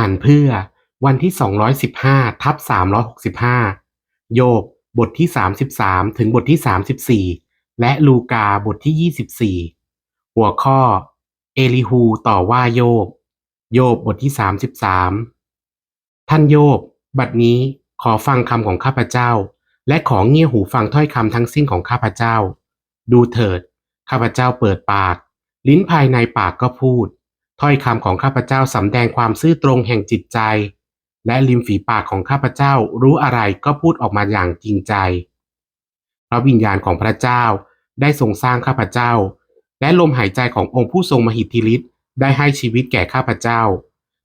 อ่านเพื่อวันที่ 215ทับ365 โยบบทที่ 33 ถึงบทที่ 34 และลูกาบทที่ 24 หัวข้อ เอลิฮูต่อว่าโยบ โยบบทที่ 33 ท่านโยบ บัดนี้ขอฟังคำของข้าพเจ้า และขอเงี่ยหูฟังถ้อยคำทั้งสิ้นของข้าพเจ้า ดูเถิด ข้าพเจ้าเปิดปาก ลิ้นภายในปากก็พูด ถ้อยคำของข้าพเจ้าสำแดงความซื่อตรงแห่งจิตใจ และริมฝีปากของข้าพเจ้ารู้อะไรก็พูดออกมาอย่างจริงใจพระวิญญาณของพระเจ้าได้ทรงสร้างข้าพเจ้า และลมหายใจขององค์ผู้ทรงมหิทธิฤทธิ์ได้ให้ชีวิตแก่ข้าพเจ้า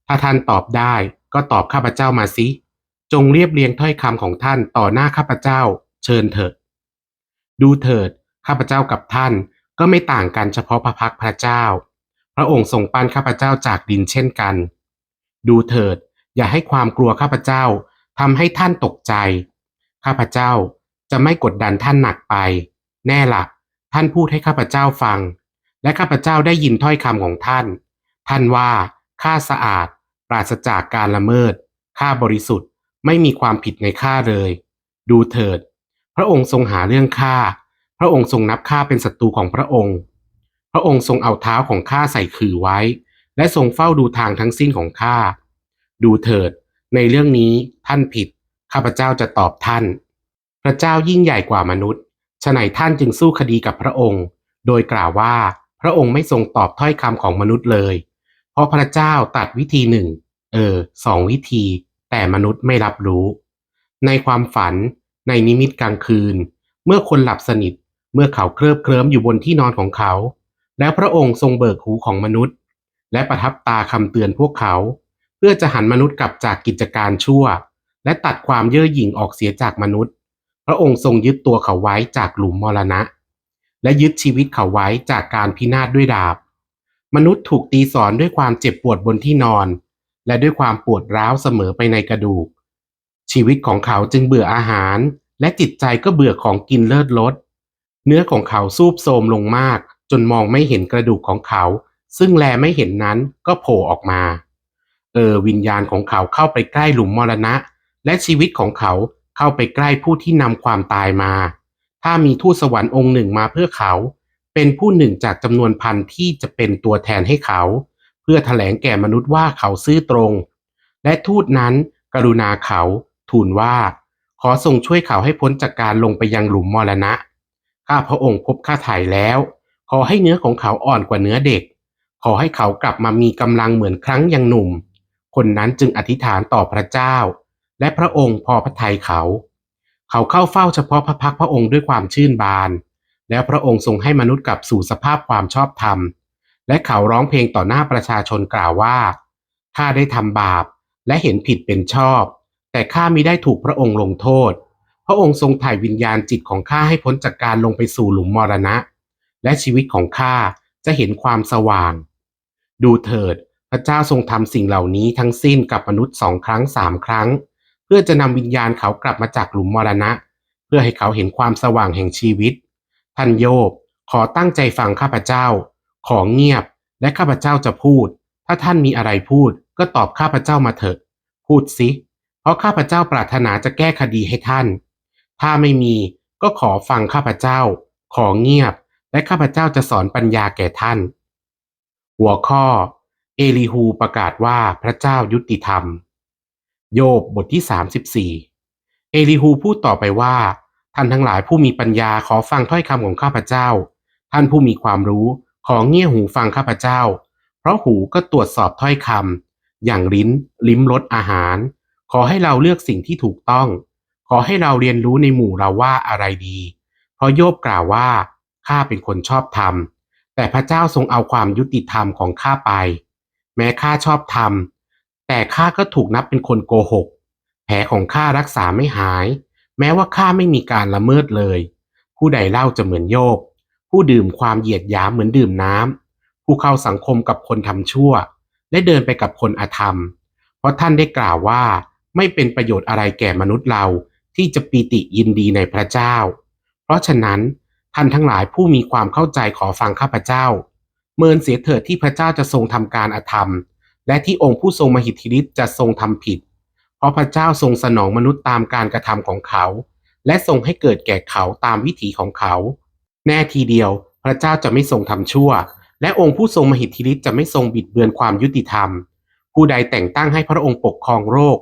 ถ้าท่านตอบได้ก็ตอบข้าพเจ้ามาสิจงเรียบเรียงถ้อยคำของท่านต่อหน้าข้าพเจ้า เชิญเถิด ดูเถิดข้าพเจ้ากับท่านก็ไม่ต่างกันเฉพาะพระพักพระเจ้า พระองค์ทรงปั้นข้าพเจ้าจากดินเช่นกัน ดูเถิด อย่าให้ความกลัวข้าพเจ้าทำให้ท่านตกใจ ข้าพเจ้าจะไม่กดดันท่านหนักไป แน่ละท่านพูดให้ข้าพเจ้าฟัง และข้าพเจ้าได้ยินถ้อยคำของท่าน ท่านว่าข้าสะอาด ปราศจากการละเมิด ข้าบริสุทธิ์ ไม่มีความผิดในข้าเลย ดูเถิด พระองค์ทรงหาเรื่องข้า พระองค์ทรงนับข้าเป็นศัตรูของพระองค์ ระองค์ทรงเอาเท้าของข้าใส่ขื่อไว้ และทรงเฝ้าดูทางทั้งสิ้นของข้า ดูเถิด ในเรื่องนี้ท่านผิด ข้าพเจ้าจะตอบท่าน พระเจ้ายิ่งใหญ่กว่ามนุษย์ฉะไหนท่านจึงสู้คดีกับพระองค์ โดยกล่าวว่าพระองค์ไม่ทรงตอบถ้อยคำของมนุษย์เลย เพราะพระเจ้าตัดวิธีหนึ่ง เออสองวิธี แต่มนุษย์ไม่รับรู้ ในความฝัน ในนิมิตกลางคืน เมื่อคนหลับสนิท เมื่อเขาเคลิบเคลิ้มอยู่บนที่นอนของเขา แล้วพระองค์ทรงเบิกหูของมนุษย์ และประทับตาคำเตือนพวกเขา เพื่อจะหันมนุษย์กลับจากกิจการชั่ว และตัดความเย่อหยิ่งออกเสียจากมนุษย์ พระองค์ทรงยึดตัวเขาไว้จากหลุมมรณะ และยึดชีวิตเขาไว้จากการพินาศด้วยดาบ มนุษย์ถูกตีสอนด้วยความเจ็บปวดบนที่นอน และด้วยความปวดร้าวเสมอไปในกระดูก ชีวิตของเขาจึงเบื่ออาหาร และจิตใจก็เบื่อของกินเลิศรสเนื้อของเขาซูบโทรมลงมาก จนมองไม่เห็นกระดูกของเขา ซึ่งแลไม่เห็นนั้นก็โผล่ออกมา เออวิญญาณของเขาเข้าไปใกล้หลุมมรณะ และชีวิตของเขาเข้าไปใกล้ผู้ที่นำความตายมา ถ้ามีทูตสวรรค์องค์หนึ่งมาเพื่อเขา เป็นผู้หนึ่งจากจำนวนพันที่จะเป็นตัวแทนให้เขา เพื่อแถลงแก่มนุษย์ว่าเขาซื่อตรง และทูตนั้นกรุณาเขาทูลว่า ขอทรงช่วยเขาให้พ้นจากการลงไปยังหลุมมรณะข้าพระองค์พบข้าไถ่แล้ว ขอให้เนื้อของเขาอ่อนกว่าเนื้อเด็ก ขอให้เขากลับมามีกำลังเหมือนครั้งยังหนุ่ม คนนั้นจึงอธิษฐานต่อพระเจ้า และพระองค์พอพระทัยเขา เขาเข้าเฝ้าเฉพาะพระพักพระองค์ด้วยความชื่นบาน แล้วพระองค์ทรงให้มนุษย์กลับสู่สภาพความชอบธรรม และเขาร้องเพลงต่อหน้าประชาชนกล่าวว่าข้าได้ทำบาปและเห็นผิดเป็นชอบ แต่ข้ามิได้ถูกพระองค์ลงโทษ พระองค์ทรงถ่ายวิญญาณจิตของข้าให้พ้นจากการลงไปสู่หลุมมรณะ และชีวิตของข้าจะเห็นความสว่าง ดูเถิด พระเจ้าทรงทำสิ่งเหล่านี้ทั้งสิ้นกับมนุษย์สองครั้งสามครั้ง เพื่อจะนำวิญญาณเขากลับมาจากหลุมมรณะ เพื่อให้เขาเห็นความสว่างแห่งชีวิต ท่านโยบ ขอตั้งใจฟังข้าพเจ้า ขอเงียบและข้าพเจ้าจะพูด ถ้าท่านมีอะไรพูดก็ตอบข้าพเจ้ามาเถอะ พูดสิเพราะข้าพเจ้าปรารถนาจะแก้คดีให้ท่าน ถ้าไม่มีก็ขอฟังข้าพเจ้า ขอเงียบ และข้าพเจ้าจะสอนปัญญาแก่ท่าน หัวข้อ เอลีฮูประกาศว่าพระเจ้ายุติธรรม โยบบทที่ 34 เอลีฮูพูดต่อไปว่า ท่านทั้งหลายผู้มีปัญญาขอฟังถ้อยคำของข้าพเจ้า ท่านผู้มีความรู้ขอเงี่ยหูฟังข้าพเจ้า เพราะหูก็ตรวจสอบถ้อยคำอย่างลิ้น ลิ้มรสอาหาร ขอให้เราเลือกสิ่งที่ถูกต้อง ขอให้เราเรียนรู้ในหมู่เราว่าอะไรดี เพราะโยบกล่าวว่า ข้าเป็นคนชอบธรรม แต่พระเจ้าทรงเอาความยุติธรรมของข้าไป แม้ข้าชอบธรรม แต่ข้าก็ถูกนับเป็นคนโกหก แผลของข้ารักษาไม่หาย แม้ว่าข้าไม่มีการละเมิดเลย ผู้ใดเล่าจะเหมือนโยบ ผู้ดื่มความเหยียดหยามเหมือนดื่มน้ำ ผู้เข้าสังคมกับคนทำชั่ว และเดินไปกับคนอธรรม เพราะท่านได้กล่าวว่าไม่เป็นประโยชน์อะไรแก่มนุษย์เราที่จะปีติยินดีในพระเจ้า เพราะฉะนั้น ท่านทั้งหลายผู้มีความเข้าใจขอฟังข้าพเจ้า เมินเสียเถิดที่พระเจ้าจะทรงทำการอธรรม และที่องค์ผู้ทรงมหิทธิฤทธิ์จะทรงทำผิด เพราะพระเจ้าทรงสนองมนุษย์ตามการกระทำของเขา และทรงให้เกิดแก่เขาตามวิถีของเขา แน่ทีเดียว พระเจ้าจะไม่ทรงทำชั่ว และองค์ผู้ทรงมหิทธิฤทธิ์จะไม่ทรงบิดเบือนความยุติธรรม ผู้ใดแต่งตั้งให้พระองค์ปกครองโรค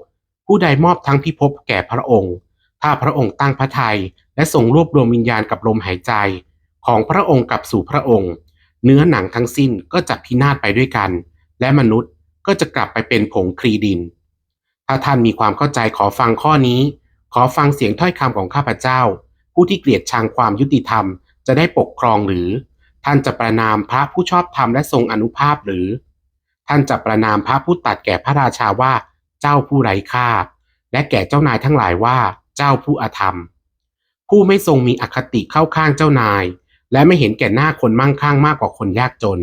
ผู้ใดมอบทั้งพิภพแก่พระองค์ ถ้าพระองค์ตั้งพระทัย และทรงรวบรวมวิญญาณกับลมหายใจ ของพระองค์กลับสู่พระองค์ เนื้อหนังทั้งสิ้นก็จะพินาศไปด้วยกัน และมนุษย์ก็จะกลับไปเป็นผงคลีดิน ถ้าท่านมีความเข้าใจขอฟังข้อนี้ ขอฟังเสียงถ้อยคำของข้าพเจ้า ผู้ที่เกลียดชังความยุติธรรม จะได้ปกครองหรือ ท่านจะประนามพระผู้ชอบธรรมและทรงอนุภาพหรือ ท่านจะประนามพระผู้ตัดแก่พระราชาว่าเจ้าผู้ไร้ค่า และแก่เจ้านายทั้งหลายว่าเจ้าผู้อธรรม ผู้ไม่ทรงมีอคติเข้าข้างเจ้านาย และไม่เห็นแก่หน้าคนมั่งคั่งมากกว่าคนยากจน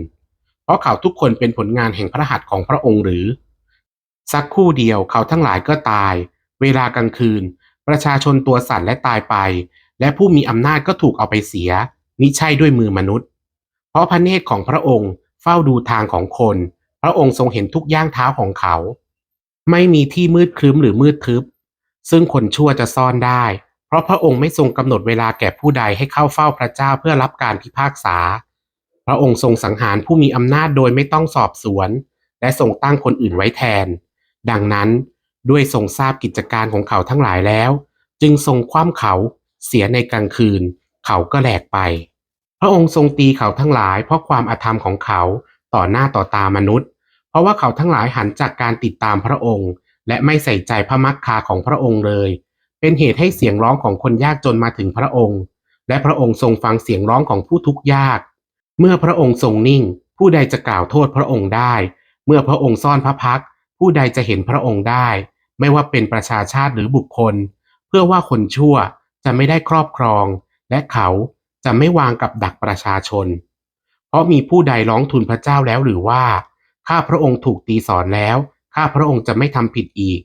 เพราะเขาทุกคนเป็นผลงานแห่งพระหัตถ์ของพระองค์หรือ สักคู่เดียวเขาทั้งหลายก็ตาย เวลากลางคืน ประชาชนตัวสั่นและตายไป และผู้มีอำนาจก็ถูกเอาไปเสียมิใช่ด้วยมือมนุษย์ เพราะพระเนตรของพระองค์เฝ้าดูทางของคน พระองค์ทรงเห็นทุกย่างเท้าของเขา ไม่มีที่มืดครึ้มหรือมืดทึบ ซึ่งคนชั่วจะซ่อนได้ เพราะพระองค์ไม่ทรงกำหนดเวลาแก่ผู้ใดให้เข้าเฝ้าพระเจ้าเพื่อรับการพิพากษา พระองค์ทรงสังหารผู้มีอำนาจโดยไม่ต้องสอบสวน และทรงตั้งคนอื่นไว้แทน ดังนั้นด้วยทรงทราบกิจการของเขาทั้งหลายแล้ว จึงทรงคว่ำเขาเสียในกลางคืน เขาก็แหลกไป พระองค์ทรงตีเขาทั้งหลาย เพราะความอาธรรมของเขาต่อหน้าต่อตามนุษย์ เพราะว่าเขาทั้งหลายหันจากการติดตามพระองค์ และไม่ใส่ใจพระมักคาของพระองค์เลย เป็นเหตุให้เสียงร้องของคนยากจนมาถึงพระองค์ และพระองค์ทรงฟังเสียงร้องของผู้ทุกข์ยาก เมื่อพระองค์ทรงนิ่ง ผู้ใดจะกล่าวโทษพระองค์ได้ เมื่อพระองค์ซ่อนพระพัก ผู้ใดจะเห็นพระองค์ได้ ไม่ว่าเป็นประชาชาติหรือบุคคล เพื่อว่าคนชั่วจะไม่ได้ครอบครอง และเขาจะไม่วางกับดักประชาชน เพราะมีผู้ใดร้องทูลพระเจ้าแล้วหรือว่า ข้าพระองค์ถูกตีสอนแล้ว ข้าพระองค์จะไม่ทำผิดอีก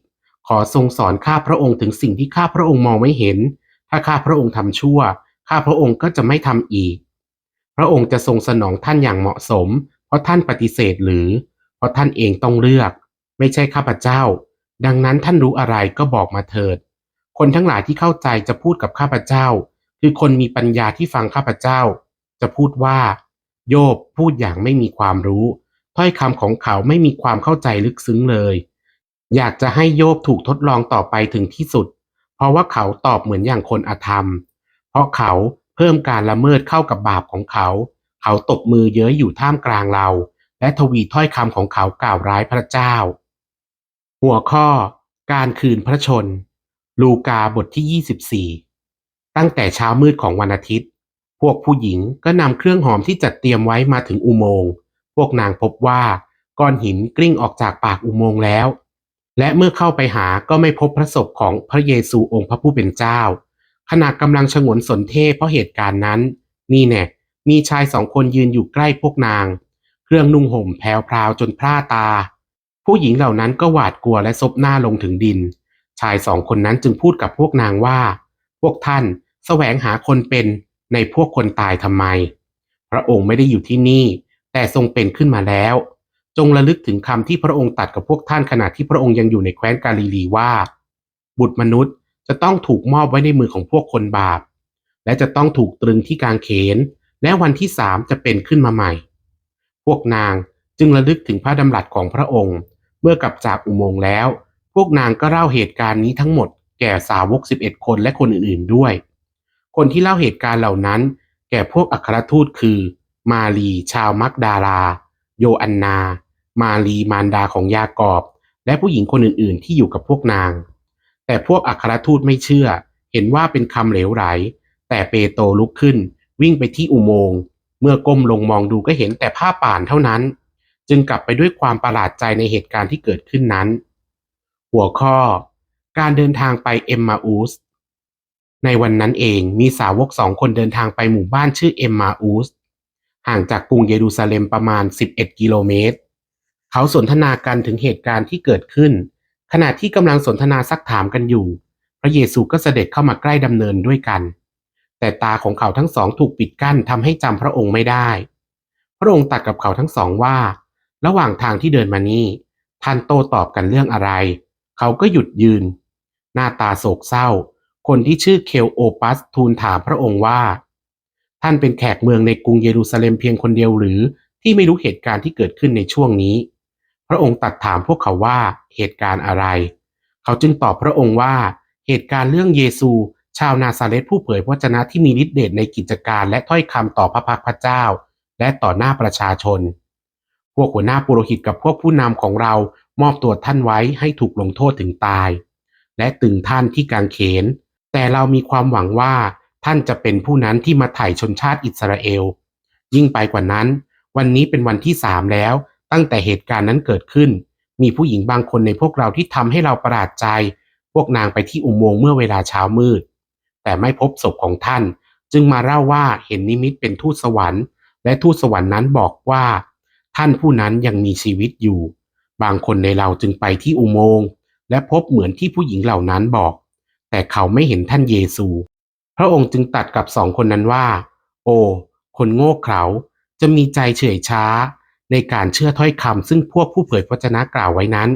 ขอทรงสอนข้าพระองค์ถึงสิ่งที่ข้าพระองค์มองไม่เห็น ถ้าข้าพระองค์ทำชั่ว ข้าพระองค์ก็จะไม่ทำอีก พระองค์จะทรงสนองท่านอย่างเหมาะสม เพราะท่านปฏิเสธหรือ เพราะท่านเองต้องเลือก ไม่ใช่ข้าพเจ้า ดังนั้นท่านรู้อะไรก็บอกมาเถิด คนทั้งหลายที่เข้าใจจะพูดกับข้าพเจ้า คือคนมีปัญญาที่ฟังข้าพเจ้า จะพูดว่า โยบพูดอย่างไม่มีความรู้ ถ้อยคำของเขาไม่มีความเข้าใจลึกซึ้งเลย อยากจะให้โยบถูกทดลองต่อไปถึงที่สุด เพราะว่าเขาตอบเหมือนอย่างคนอธรรม เพราะเขาเพิ่มการละเมิดเข้ากับบาปของเขา เขาตบมือเย้ยอยู่ท่ามกลางเรา และทวีถ้อยคำของเขากล่าวร้ายพระเจ้า หัวข้อ การคืนพระชน ลูกาบทที่ 24 ตั้งแต่เช้ามืดของวันอาทิตย์ พวกผู้หญิงก็นำเครื่องหอมที่จัดเตรียมไว้มาถึงอุโมงค์ พวกนางพบว่าก้อนหินกลิ้งออกจากปากอุโมงค์แล้ว และเมื่อเข้าไปหาก็ไม่พบพระศพของพระเยซูองค์พระผู้เป็นเจ้า ขณะกำลังฉงนสนเทเพราะเหตุการณ์นั้น นี่แน่มีชายสองคนยืนอยู่ใกล้พวกนาง เครื่องนุ่งห่มแผวพราวจนพร่าตา ผู้หญิงเหล่านั้นก็หวาดกลัวและซบหน้าลงถึงดิน ชายสองคนนั้นจึงพูดกับพวกนางว่า พวกท่านแสวงหาคนเป็นในพวกคนตายทำไม พระองค์ไม่ได้อยู่ที่นี่ แต่ทรงเป็นขึ้นมาแล้ว จงระลึกถึงคำที่พระองค์ตรัดกับพวกท่านขณะที่พระองค์ยังอยู่ในแคว้นกาลิลีว่า บุตรมนุษย์จะต้องถูกมอบไว้ในมือของพวกคนบาป และจะต้องถูกตรึงที่กางเขน และวันที่สามจะเป็นขึ้นมาใหม่ พวกนางจึงระลึกถึงพระดำรัสของพระองค์ เมื่อกลับจากอุโมงค์แล้ว พวกนางก็เล่าเหตุการณ์นี้ทั้งหมดแก่สาวกสิบเอ็ดคนและคนอื่นๆด้วย คนที่เล่าเหตุการณ์เหล่านั้น แก่พวกอัครทูตคือ มารีชาวมักดาลาโยอันนา มารีมารดาของยากอบ และผู้หญิงคนอื่นๆ ที่อยู่กับพวกนาง แต่พวกอัครทูตไม่เชื่อ เห็นว่าเป็นคำเหลวไหล แต่เปโตลุกขึ้น วิ่งไปที่อุโมงค์ เมื่อก้มลงมองดูก็เห็นแต่ผ้าป่านเท่านั้น จึงกลับไปด้วยความประหลาดใจในเหตุการณ์ที่เกิดขึ้นนั้น หัวข้อ การเดินทางไปเอมมาอูสในวันนั้นเองมีสาวกสองคนเดินทางไปหมู่บ้านชื่อเอมมาอูสห่างจากกรุงเยรูซาเล็มประมาณ 11 กิโลเมตร เขาสนทนากันถึงเหตุการณ์ที่เกิดขึ้น ขณะที่กำลังสนทนาซักถามกันอยู่ พระเยซูก็เสด็จเข้ามาใกล้ดำเนินด้วยกัน แต่ตาของเขาทั้งสองถูกปิดกั้นทำให้จำพระองค์ไม่ได้ พระองค์ตัดกับเขาทั้งสองว่า ระหว่างทางที่เดินมานี่ท่านโต้ตอบกันเรื่องอะไร เขาก็หยุดยืน หน้าตาโศกเศร้า คนที่ชื่อเคลโอปัสทูลถามพระองค์ว่า ท่านเป็นแขกเมืองในกรุงเยรูซาเล็มเพียงคนเดียวหรือที่ไม่รู้เหตุการณ์ที่เกิดขึ้นในช่วงนี้ พระองค์ตัดถามพวกเขาว่าเหตุการณ์อะไร เขาจึงตอบพระองค์ว่า เหตุการณ์เรื่องเยซู ชาวนาซาเรตผู้เผยพระวจนะที่มีฤทธิเดชในกิจการและถ้อยคำต่อพระพักตร์พระเจ้า และต่อหน้าประชาชน พวกหัวหน้าปุโรหิตกับพวกผู้นำของเรามอบตัวท่านไว้ให้ถูกลงโทษถึงตาย และตึงท่านที่กางเขน แต่เรามีความหวังว่าท่านจะเป็นผู้นั้นที่มาไถ่ชนชาติอิสราเอล ยิ่งไปกว่านั้น วันนี้เป็นวันที่สามแล้ว ตั้งแต่เหตุการณ์นั้นเกิดขึ้น มีผู้หญิงบางคนในพวกเราที่ทำให้เราประหลาดใจ พวกนางไปที่อุโมงค์เมื่อเวลาเช้ามืด แต่ไม่พบศพของท่าน จึงมาเล่าว่าเห็นนิมิตเป็นทูตสวรรค์ และทูตสวรรค์นั้นบอกว่า ท่านผู้นั้นยังมีชีวิตอยู่ บางคนในเราจึงไปที่อุโมงค์และพบเหมือนที่ผู้หญิงเหล่านั้นบอก แต่เขาไม่เห็นท่านเยซู พระองค์จึงตัดกับสองคนนั้นว่า โอ้คนโง่เขลาจะมีใจเฉื่อยช้า ในการเชื่อถ้อยคำซึ่งพวกผู้เผยพระวจนะกล่าวไว้นั้น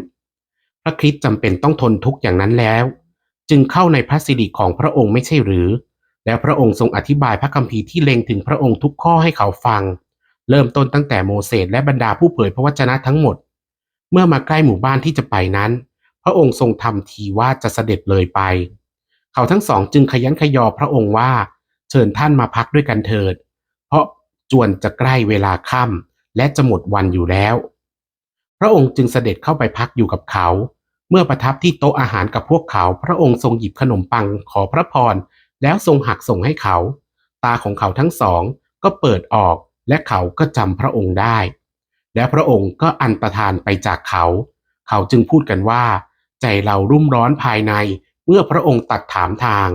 พระคริสต์จำเป็นต้องทนทุกข์อย่างนั้นแล้ว จึงเข้าในพระสิริของพระองค์ไม่ใช่หรือ แล้วพระองค์ทรงอธิบายพระคัมภีร์ที่เล็งถึงพระองค์ทุกข้อให้เขาฟัง เริ่มต้นตั้งแต่โมเสสและบรรดาผู้เผยพระวจนะทั้งหมด เมื่อมาใกล้หมู่บ้านที่จะไปนั้น พระองค์ทรงทำทีว่าจะเสด็จเลยไป เขาทั้งสองจึงขยันขยอพระองค์ว่า เชิญท่านมาพักด้วยกันเถิด เพราะจวนจะใกล้เวลาค่ำ และจะหมดวันอยู่แล้ว พระองค์จึงเสด็จเข้าไปพักอยู่กับเขา เมื่อประทับที่โต๊ะอาหารกับพวกเขา พระองค์ทรงหยิบขนมปังขอพระพร แล้วทรงหักส่งให้เขา ตาของเขาทั้งสองก็เปิดออกและเขาก็จำพระองค์ได้ และพระองค์ก็อันประทานไปจากเขา เขาจึงพูดกันว่า ใจเรารุ่มร้อนภายในเมื่อพระองค์ตัดถามทาง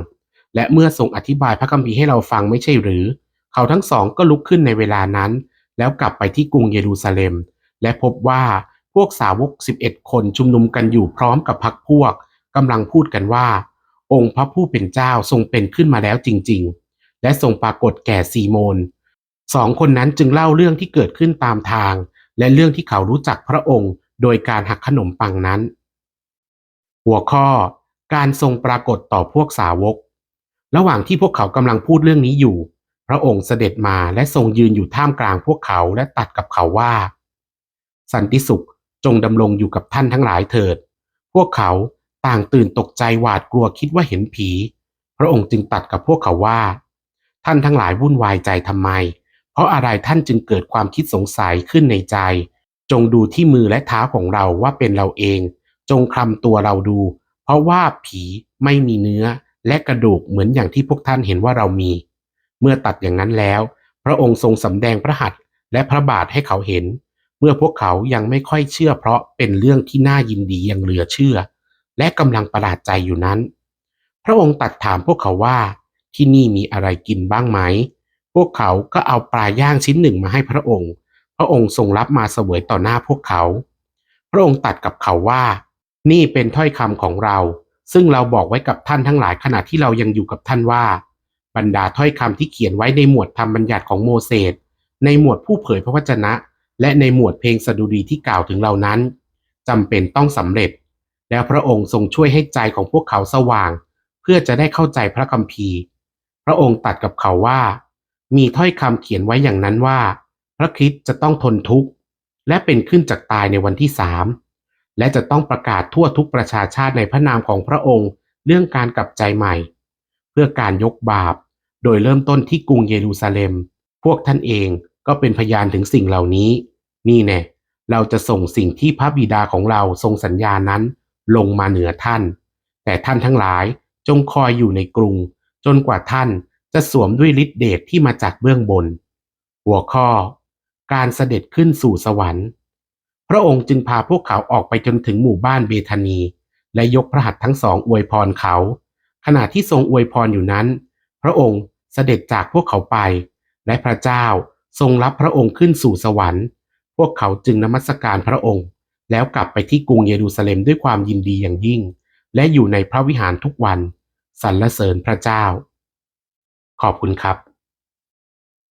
และเมื่อทรงอธิบายพระคัมภีร์ให้เราฟังไม่ใช่หรือ เขาทั้งสองก็ลุกขึ้นในเวลานั้น แล้วกลับไปที่กรุงเยรูซาเล็ม และพบว่าพวกสาวก 11 คนชุมนุมกันอยู่พร้อมกับพักพวกกำลังพูดกันว่า องค์พระผู้เป็นเจ้าทรงเป็นขึ้นมาแล้วจริง ๆ และทรงปรากฏแก่ซีโมนสองคนนั้นจึงเล่าเรื่องที่เกิดขึ้นตามทาง และเรื่องที่เขารู้จักพระองค์ โดยการหักขนมปังนั้น หัวข้อ การทรงปรากฏต่อพวกสาวก ระหว่างที่พวกเขากำลังพูดเรื่องนี้อยู่ พระองค์เสด็จมาและทรงยืนอยู่ท่ามกลางพวกเขาและตัดกับเขาว่า สันติสุขจงดำรงอยู่กับท่านทั้งหลายเถิด พวกเขาต่างตื่นตกใจหวาดกลัวคิดว่าเห็นผี พระองค์จึงตัดกับพวกเขาว่า ท่านทั้งหลายวุ่นวายใจทำไม เพราะอะไรท่านจึงเกิดความคิดสงสัยขึ้นในใจ จงดูที่มือและเท้าของเราว่าเป็นเราเอง จงคลำตัวเราดู เพราะว่าผีไม่มีเนื้อและกระดูกเหมือนอย่างที่พวกท่านเห็นว่าเรามี เมื่อตัดอย่างนั้นแล้ว พระองค์ทรงสำแดงพระหัตถ์และพระบาทให้เขาเห็น เมื่อพวกเขายังไม่ค่อยเชื่อเพราะเป็นเรื่องที่น่ายินดีอย่างเหลือเชื่อ และกำลังประหลาดใจอยู่นั้น พระองค์ตัดถามพวกเขาว่าที่นี่มีอะไรกินบ้างไหม พวกเขาก็เอาปลาย่างชิ้นหนึ่งมาให้พระองค์ พระองค์ทรงรับมาเสวยต่อหน้าพวกเขา พระองค์ตัดกับเขาว่า นี่เป็นถ้อยคำของเรา ซึ่งเราบอกไว้กับท่านทั้งหลายขณะที่เรายังอยู่กับท่านว่า บรรดาถ้อยคำที่เขียนไว้ในหมวดธรรมบัญญัติของโมเสส ในหมวดผู้เผยพระวจนะ และในหมวดเพลงสดุดีที่กล่าวถึงเหล่านั้นจำเป็นต้องสำเร็จ แล้วพระองค์ทรงช่วยให้ใจของพวกเขาสว่าง เพื่อจะได้เข้าใจพระคัมภีร์ พระองค์ตัดกับเขาว่า มีถ้อยคำเขียนไว้อย่างนั้นว่า พระคริสต์จะต้องทนทุกข์และเป็นขึ้นจากตายในวันที่สามและจะต้องประกาศทั่วทุกประชาชาติในพระนามของพระองค์ เรื่องการกลับใจใหม่ เพื่อการยกบาป โดยเริ่มต้นที่กรุงเยรูซาเล็ม พวกท่านเองก็เป็นพยานถึงสิ่งเหล่านี้ นี่แน่เราจะส่งสิ่งที่พระบิดาของเราทรงสัญญานั้น ลงมาเหนือท่าน แต่ท่านทั้งหลายจงคอยอยู่ในกรุง จนกว่าท่านจะสวมด้วยฤทธิเดชที่มาจากเบื้องบน หัวข้อ การเสด็จขึ้นสู่สวรรค์ พระองค์จึงพาพวกเขาออกไปจนถึงหมู่บ้านเบธานี และยกพระหัตถ์ทั้งสองอวยพรเขา ขณะที่ทรงอวยพรอยู่นั้น พระองค์ เสด็จจากพวกเขาไป และพระเจ้าทรงรับพระองค์ขึ้นสู่สวรรค์ พวกเขาจึงนมัสการพระองค์ แล้วกลับไปที่กรุงเยรูซาเล็มด้วยความยินดีอย่างยิ่ง และอยู่ในพระวิหารทุกวันสรรเสริญพระเจ้า ขอบคุณครับ